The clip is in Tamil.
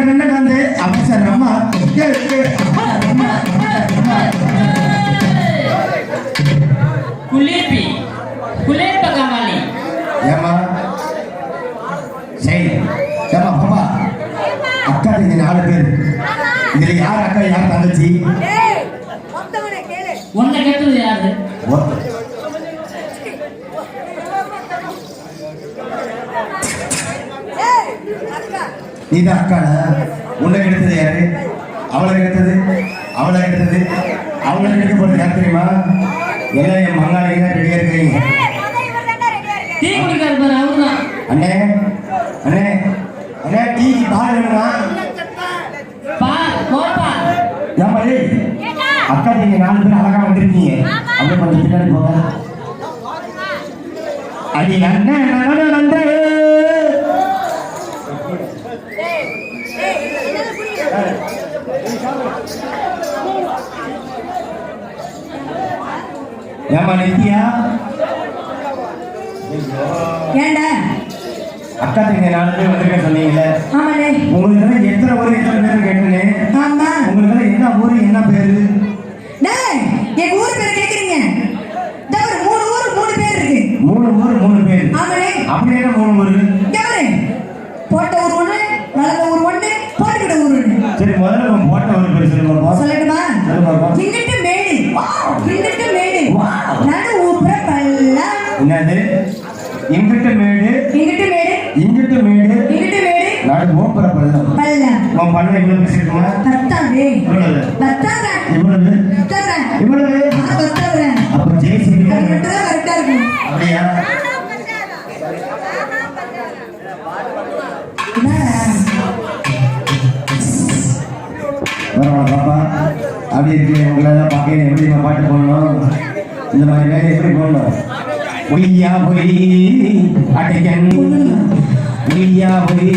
ரெண்டு வந்து அவசரமா கேளு, கேளு. அவசரமா, அவசரமா. Kulipi. Kulipa kamali. ஏம்மா சரி ஏம்மா பாப்பா அக்கா நீங்க நாலு பேர் இதுல யார் அக்கா யார் தங்கச்சி. உன்னை கெட்டது யாரு அக்கா. நீதான் அக்காடா. உன்னை எடுத்தது யாரு? அவளை எடுத்தது? அவளை எடுத்தது? அவளை எடுக்க போறது யார் தெரியுமா? எல்லாம் என் மங்காளிங்க ரெடியா. டீ அவருதான். அண்ணே அண்ணே அண்ணே டீக்கு பால் வேணுமா பால் கோபால் ஏமா டேய் ஏண்டா? அக்கா நீங்க நாலு பேர் அழகா வந்திருக்கீங்க. அப்படியே கொஞ்சம் பின்னாடி போங்க. அடி அண்ணன் நடன வந்தே ஏமா நித்யா ஏண்டா? அக்கா நீங்க நாலு பேர் வந்திருக்க சொன்னீங்கல்ல. ஆமாண்ணே. உங்களுக்கு எத்தனை ஊர் எத்தனை பேர் கேட்டேன் ஆமா. உங்களுக்கு என்ன ஊரு என்ன பேரு? டேய் என் ஊர் பேர் கேக்குறீங்க? ஒரு மூணு ஊர் மூணு பேர் இருக்கு. மூணு ஊர் மூணு பேர். ஆமாண்ணே. அப்படி என்ன மூணு ஊரு? போட்ட ஊர் முதல்ல உன் போட்ட ஒரு பேர் சொல்லுங்க பாப்போம். சொல்லட்டுமா? சொல்லு பாப்போம். இங்கிட்டு மேடு. இங்கிட்டு மேடு. Wow. நடு ஊப்புற பல்லா. என்னது? இங்கிட்டு மேடு. இங்கிட்டு மேடு. இங்கிட்டு மேடு. இங்கிட்டு மேடு. நாடு ஓப்புற பள்ளம் பல்லா. உன் பண்ண இவ்வளவு பேசிருக்குமா பத்தாது. இவ்வளவு பத்தாதா. இவ்வளவு பத்தாதா. இவ்வளவு பத்தாதா. அப்ப தான் கரெக்டா இருக்கும். அப்படியா? பாப்பா. அப்படி இருக்கு உங்களால பார்க்க எப்படி நம்ம பாட்டு போடணும்? இந்த மாதிரி வேலை எப்படி போடணும்? பொய்யா பொய் அடைக்கன் பொய்யா பொய்